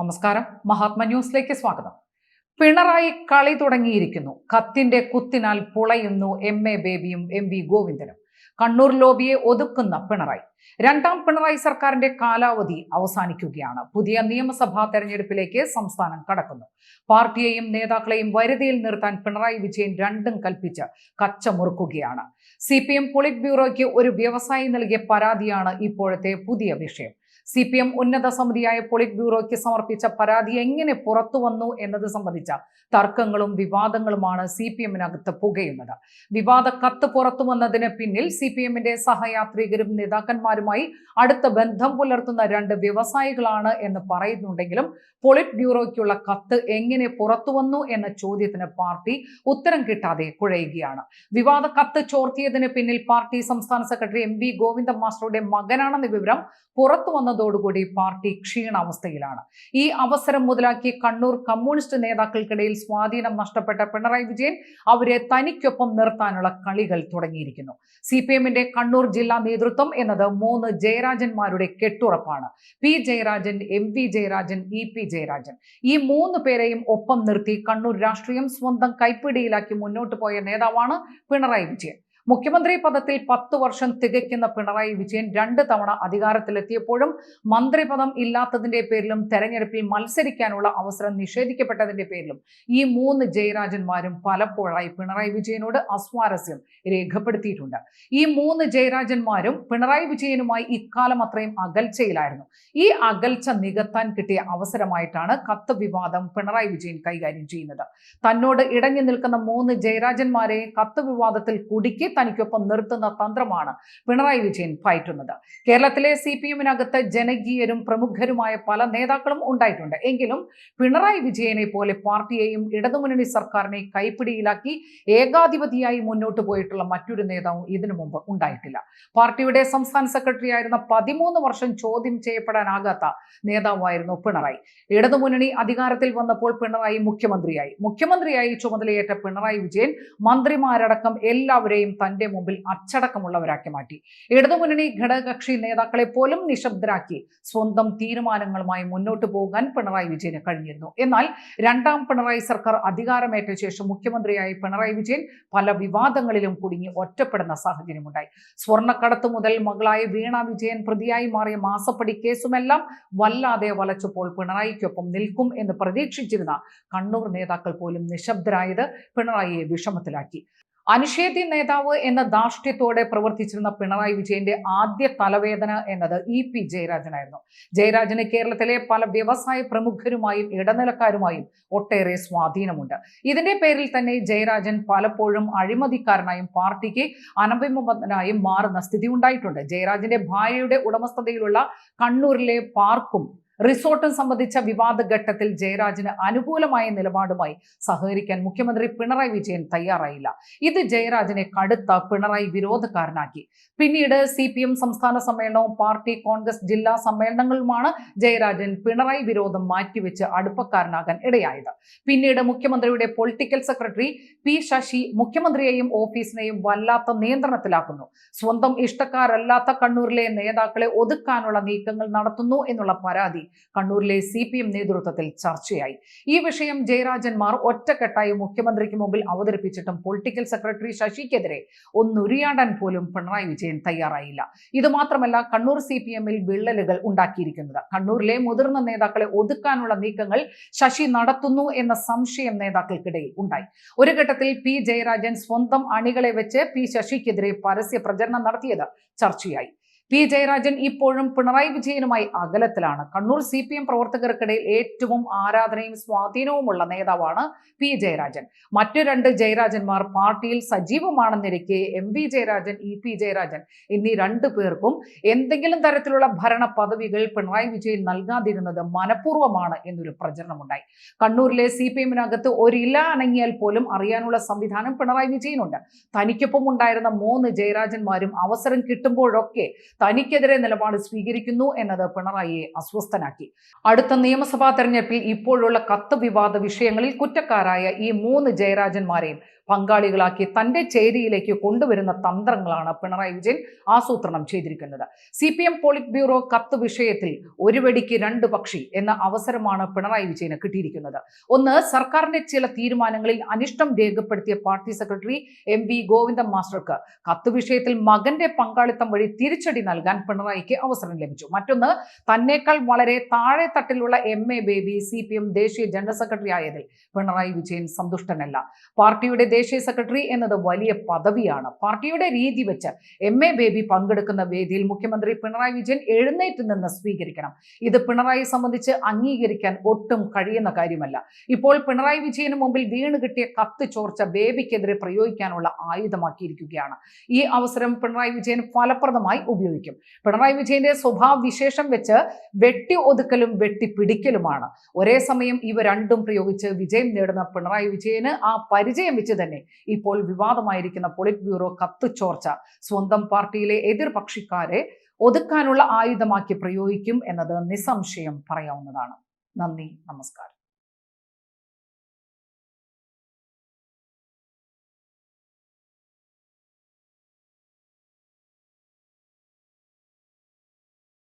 നമസ്കാരം. മഹാത്മ ന്യൂസിലേക്ക് സ്വാഗതം. പിണറായി കളി തുടങ്ങിയിരിക്കുന്നു. കത്തിന്റെ കുത്തിനാൽ പുളയുന്നു എം എ ബേബിയും എം വി ഗോവിന്ദനും. കണ്ണൂർ ലോബിയെ ഒതുക്കുന്ന പിണറായി. രണ്ടാം പിണറായി സർക്കാരിന്റെ കാലാവധി അവസാനിക്കുകയാണ്. പുതിയ നിയമസഭാ തെരഞ്ഞെടുപ്പിലേക്ക് സംസ്ഥാനം കടക്കുന്നു. പാർട്ടിയെയും നേതാക്കളെയും വരുതിയിൽ നിർത്താൻ പിണറായി വിജയൻ രണ്ടും കൽപ്പിച്ച് കച്ചമുറുക്കുകയാണ്. സി പി എം പൊളിറ്റ് ബ്യൂറോയ്ക്ക് ഒരു വ്യവസായി നൽകിയ പരാതിയാണ് ഇപ്പോഴത്തെ പുതിയ വിഷയം. സി പി എം ഉന്നത സമിതിയായ പൊളിറ്റ് ബ്യൂറോയ്ക്ക് സമർപ്പിച്ച പരാതി എങ്ങനെ പുറത്തു വന്നു എന്നത് സംബന്ധിച്ച തർക്കങ്ങളും വിവാദങ്ങളുമാണ് സി പി എമ്മിനകത്ത് പുകയുന്നത്. വിവാദ കത്ത് പുറത്തു വന്നതിന് പിന്നിൽ സി പി എമ്മിന്റെ സഹയാത്രികരും നേതാക്കന്മാരുമായി അടുത്ത ബന്ധം പുലർത്തുന്ന രണ്ട് വ്യവസായികളാണ് എന്ന് പറയുന്നുണ്ടെങ്കിലും പൊളിറ്റ് ബ്യൂറോയ്ക്കുള്ള കത്ത് എങ്ങനെ പുറത്തു വന്നു എന്ന ചോദ്യത്തിന് പാർട്ടി ഉത്തരം കിട്ടാതെ കുഴയുകയാണ്. വിവാദ കത്ത് ചോർത്തിയതിന് പിന്നിൽ പാർട്ടി സംസ്ഥാന സെക്രട്ടറി എം വി ഗോവിന്ദ മാസ്റ്ററുടെ മകനാണെന്ന വിവരം പുറത്തു വന്നതോടുകൂടി പാർട്ടി ക്ഷീണാവസ്ഥയിലാണ്. ഈ അവസരം മുതലാക്കി കണ്ണൂർ കമ്മ്യൂണിസ്റ്റ് നേതാക്കൾക്കിടയിൽ സ്വാധീനം നഷ്ടപ്പെട്ട പിണറായി വിജയൻ അവരെ തനിക്കൊപ്പം നിർത്താനുള്ള കളികൾ തുടങ്ങിയിരിക്കുന്നു. സി പി എമ്മിന്റെ കണ്ണൂർ ജില്ലാ നേതൃത്വം എന്നത് മൂന്ന് ജയരാജന്മാരുടെ കെട്ടുറപ്പാണ്. P Jayarajan M V Jayarajan E P Jayarajan. ഈ മൂന്ന് പേരെയും ഒപ്പം നിർത്തി കണ്ണൂർ രാഷ്ട്രീയം സ്വന്തം കൈപ്പിടിയിലാക്കി മുന്നോട്ട് പോയ നേതാവാണ് പിണറായി വിജയൻ. മുഖ്യമന്ത്രി പദത്തിൽ പത്ത് വർഷം തികയ്ക്കുന്ന പിണറായി വിജയൻ രണ്ട് തവണ അധികാരത്തിലെത്തിയപ്പോഴും മന്ത്രിപദം ഇല്ലാത്തതിന്റെ പേരിലും തെരഞ്ഞെടുപ്പിൽ മത്സരിക്കാനുള്ള അവസരം നിഷേധിക്കപ്പെട്ടതിന്റെ പേരിലും ഈ മൂന്ന് ജയരാജന്മാരും പലപ്പോഴായി പിണറായി വിജയനോട് അസ്വാരസ്യം രേഖപ്പെടുത്തിയിട്ടുണ്ട്. ഈ മൂന്ന് ജയരാജന്മാരും പിണറായി വിജയനുമായി ഇക്കാലം അത്രയും അകൽച്ചയിലായിരുന്നു. ഈ അകൽച്ച നികത്താൻ കിട്ടിയ അവസരമായിട്ടാണ് കത്ത് വിവാദം പിണറായി വിജയൻ കൈകാര്യം ചെയ്യുന്നത്. തന്നോട് ഇടഞ്ഞു നിൽക്കുന്ന മൂന്ന് ജയരാജന്മാരെ കത്ത് വിവാദത്തിൽ കുടുക്കി തനിക്കൊപ്പം നിർത്തുന്ന തന്ത്രമാണ് പിണറായി വിജയൻ പയറ്റുന്നത്. കേരളത്തിലെ സി പി എമ്മിനകത്ത് ജനകീയരും പ്രമുഖരുമായ പല നേതാക്കളും ഉണ്ടായിട്ടുണ്ട്. എങ്കിലും പിണറായി വിജയനെ പോലെ പാർട്ടിയെയും ഇടതുമുന്നണി സർക്കാരിനെ കൈപ്പിടിയിലാക്കി ഏകാധിപതിയായി മുന്നോട്ട് പോയിട്ടുള്ള മറ്റൊരു നേതാവും ഇതിനു മുമ്പ് ഉണ്ടായിട്ടില്ല. പാർട്ടിയുടെ സംസ്ഥാന സെക്രട്ടറി ആയിരുന്ന പതിമൂന്ന് വർഷം ചോദ്യം ചെയ്യപ്പെടാനാകാത്ത നേതാവായിരുന്നു പിണറായി. ഇടതുമുന്നണി അധികാരത്തിൽ വന്നപ്പോൾ പിണറായി മുഖ്യമന്ത്രിയായി. മുഖ്യമന്ത്രിയായി ചുമതലയേറ്റ പിണറായി വിജയൻ മന്ത്രിമാരടക്കം എല്ലാവരെയും തന്റെ മുമ്പിൽ അച്ചടക്കമുള്ളവരാക്കി മാറ്റി. ഇടതുമുന്നണി ഘടകകക്ഷി നേതാക്കളെ പോലും നിശബ്ദരാക്കി സ്വന്തം തീരുമാനങ്ങളുമായി മുന്നോട്ട് പോകാൻ പിണറായി വിജയന് കഴിഞ്ഞിരുന്നു. എന്നാൽ രണ്ടാം പിണറായി സർക്കാർ അധികാരമേറ്റ ശേഷം മുഖ്യമന്ത്രിയായി പിണറായി വിജയൻ പല വിവാദങ്ങളിലും കുടുങ്ങി ഒറ്റപ്പെടുന്ന സാഹചര്യമുണ്ടായി. സ്വർണക്കടത്ത് മുതൽ മകളായ വീണ വിജയൻ പ്രതിയായി മാറിയ മാസപ്പടി കേസുമെല്ലാം വല്ലാതെ വലച്ചപ്പോൾ പിണറായിക്കൊപ്പം നിൽക്കും എന്ന് പ്രതീക്ഷിച്ചിരുന്ന കണ്ണൂർ നേതാക്കൾ പോലും നിശബ്ദരായത് പിണറായിയെ വിഷമത്തിലാക്കി. അനിഷേധ്യ നേതാവ് എന്ന ധാർഷ്ട്യത്തോടെ പ്രവർത്തിച്ചിരുന്ന പിണറായി വിജയന്റെ ആദ്യ തലവേദന എന്നത് ഇ പി ജയരാജനായിരുന്നു. ജയരാജന് കേരളത്തിലെ പല വ്യവസായ പ്രമുഖരുമായും ഇടനിലക്കാരുമായും ഒട്ടേറെ സ്വാധീനമുണ്ട്. ഇതിന്റെ പേരിൽ തന്നെ ജയരാജൻ പലപ്പോഴും അഴിമതിക്കാരനായും പാർട്ടിക്ക് അനഭിമുഖനായും മാറുന്ന സ്ഥിതി ഉണ്ടായിട്ടുണ്ട്. ജയരാജന്റെ ഭാര്യയുടെ ഉടമസ്ഥതയിലുള്ള കണ്ണൂരിലെ പാർക്കും റിസോർട്ടും സംബന്ധിച്ച വിവാദ ഘട്ടത്തിൽ ജയരാജന് അനുകൂലമായ നിലപാടുമായി സഹകരിക്കാൻ മുഖ്യമന്ത്രി പിണറായി വിജയൻ തയ്യാറായില്ല. ഇത് ജയരാജനെ കടുത്ത പിണറായി വിരോധക്കാരനാക്കി. പിന്നീട് സി സംസ്ഥാന സമ്മേളനവും പാർട്ടി കോൺഗ്രസ് ജില്ലാ സമ്മേളനങ്ങളുമാണ് ജയരാജൻ പിണറായി വിരോധം മാറ്റിവെച്ച് അടുപ്പക്കാരനാകാൻ ഇടയായത്. പിന്നീട് മുഖ്യമന്ത്രിയുടെ പൊളിറ്റിക്കൽ സെക്രട്ടറി പി ശശി മുഖ്യമന്ത്രിയെയും ഓഫീസിനെയും വല്ലാത്ത നിയന്ത്രണത്തിലാക്കുന്നു. സ്വന്തം ഇഷ്ടക്കാരല്ലാത്ത കണ്ണൂരിലെ നേതാക്കളെ ഒതുക്കാനുള്ള നീക്കങ്ങൾ നടത്തുന്നു എന്നുള്ള പരാതി കണ്ണൂരിലെ സി പി എം നേതൃത്വത്തിൽ ചർച്ചയായി. ഈ വിഷയം ജയരാജന്മാർ ഒറ്റക്കെട്ടായി മുഖ്യമന്ത്രിക്ക് മുമ്പിൽ അവതരിപ്പിച്ചിട്ടും പൊളിറ്റിക്കൽ സെക്രട്ടറി ശശിക്കെതിരെ ഒന്നുരിയാടാൻ പോലും പിണറായി വിജയൻ തയ്യാറായില്ല. ഇത് മാത്രമല്ല കണ്ണൂർ സി പി എമ്മിൽ വിള്ളലുകൾ ഉണ്ടാക്കിയിരിക്കുന്നത്. കണ്ണൂരിലെ മുതിർന്ന നേതാക്കളെ ഒതുക്കാനുള്ള നീക്കങ്ങൾ ശശി നടത്തുന്നു എന്ന സംശയം നേതാക്കൾക്കിടയിൽ ഉണ്ടായി. ഒരു ഘട്ടത്തിൽ പി ജയരാജൻ സ്വന്തം അണികളെ വെച്ച് പി ശശിക്കെതിരെ പരസ്യ പ്രചരണം നടത്തിയത് ചർച്ചയായി. പി ജയരാജൻ ഇപ്പോഴും പിണറായി വിജയനുമായി അകലത്തിലാണ്. കണ്ണൂർ സി പി എം പ്രവർത്തകർക്കിടയിൽ ഏറ്റവും ആരാധനയും സ്വാധീനവുമുള്ള നേതാവാണ് പി ജയരാജൻ. മറ്റു രണ്ട് ജയരാജന്മാർ പാർട്ടിയിൽ സജീവമാണെന്നിരിക്കെ M V Jayarajan E P Jayarajan എന്നീ രണ്ടു പേർക്കും എന്തെങ്കിലും തരത്തിലുള്ള ഭരണ പദവികൾ പിണറായി വിജയൻ നൽകാതിരുന്നത് മനഃപൂർവമാണ് എന്നൊരു പ്രചരണമുണ്ടായി. കണ്ണൂരിലെ സി പി എമ്മിനകത്ത് ഒരില അനങ്ങിയാൽ പോലും അറിയാനുള്ള സംവിധാനം പിണറായി വിജയനുണ്ട്. തനിക്കൊപ്പം ഉണ്ടായിരുന്ന മൂന്ന് ജയരാജന്മാരും അവസരം കിട്ടുമ്പോഴൊക്കെ തനിക്കെതിരെ നിലപാട് സ്വീകരിക്കുന്നു എന്നത് പിണറായിയെ അസ്വസ്ഥനാക്കി. അടുത്ത നിയമസഭാ തെരഞ്ഞെടുപ്പിൽ ഇപ്പോഴുള്ള കത്ത് വിവാദ വിഷയങ്ങളിൽ കുറ്റക്കാരായ ഈ മൂന്ന് ജയരാജന്മാരെയും പങ്കാളികളാക്കി തന്റെ ചേരിയിലേക്ക് കൊണ്ടുവരുന്ന തന്ത്രങ്ങളാണ് പിണറായി വിജയൻ ആസൂത്രണം ചെയ്തിരിക്കുന്നത്. C P M polit bureau കത്ത് വിഷയത്തിൽ ഒരു വെടിക്ക് രണ്ട് പക്ഷി എന്ന അവസരമാണ് പിണറായി വിജയന് കിട്ടിയിരിക്കുന്നത്. ഒന്ന് സർക്കാരിന്റെ ചില തീരുമാനങ്ങളിൽ അനിഷ്ടം രേഖപ്പെടുത്തിയ party secretary M V Govindan മാസ്റ്റർക്ക് കത്ത് വിഷയത്തിൽ മകന്റെ പങ്കാളിത്തം വഴി തിരിച്ചടി നൽകാൻ പിണറായിക്ക് അവസരം ലഭിച്ചു. മറ്റൊന്ന് തന്നേക്കാൾ വളരെ താഴെ തട്ടിലുള്ള M A Baby C P M ദേശീയ ജനറൽ സെക്രട്ടറി ആയതിൽ പിണറായി വിജയൻ സന്തുഷ്ടനല്ല. പാർട്ടിയുടെ ദേശീയ സെക്രട്ടറി എന്നത് വലിയ പദവിയാണ്. പാർട്ടിയുടെ രീതി വെച്ച് എം എ ബേബി പങ്കെടുക്കുന്ന വേദിയിൽ മുഖ്യമന്ത്രി പിണറായി വിജയൻ എഴുന്നേറ്റ് നിന്ന് സ്വീകരിക്കണം. ഇത് പിണറായി സംബന്ധിച്ച് അംഗീകരിക്കാൻ ഒട്ടും കഴിയുന്ന കാര്യമല്ല. ഇപ്പോൾ പിണറായി വിജയന് മുമ്പിൽ വീണ് കിട്ടിയ കത്ത് ചോർച്ച ബേബിക്കെതിരെ പ്രയോഗിക്കാനുള്ള ആയുധമാക്കിയിരിക്കുകയാണ്. ഈ അവസരം പിണറായി വിജയൻ ഫലപ്രദമായി ഉപയോഗിക്കും. പിണറായി വിജയന്റെ സ്വഭാവ വിശേഷം വെച്ച് വെട്ടി ഒതുക്കലും വെട്ടി വെട്ടിപ്പിടിക്കലുമാണ് ഒരേ സമയം ഇവ രണ്ടും പ്രയോഗിച്ച് വിജയം നേടുന്ന പിണറായി വിജയന് ആ പരിചയം വെച്ച് തന്നെ. ഇപ്പോൾ വിവാദമായിരിക്കുന്ന പൊളിറ്റ് ബ്യൂറോ കത്ത് ചോർച്ച സ്വന്തം പാർട്ടിയിലെ എതിർപക്ഷിക്കാരെ ഒതുക്കാനുള്ള ആയുധമാക്കി പ്രയോഗിക്കും എന്നത് നിസ്സംശയം പറയാവുന്നതാണ്. നന്ദി നമസ്കാരം.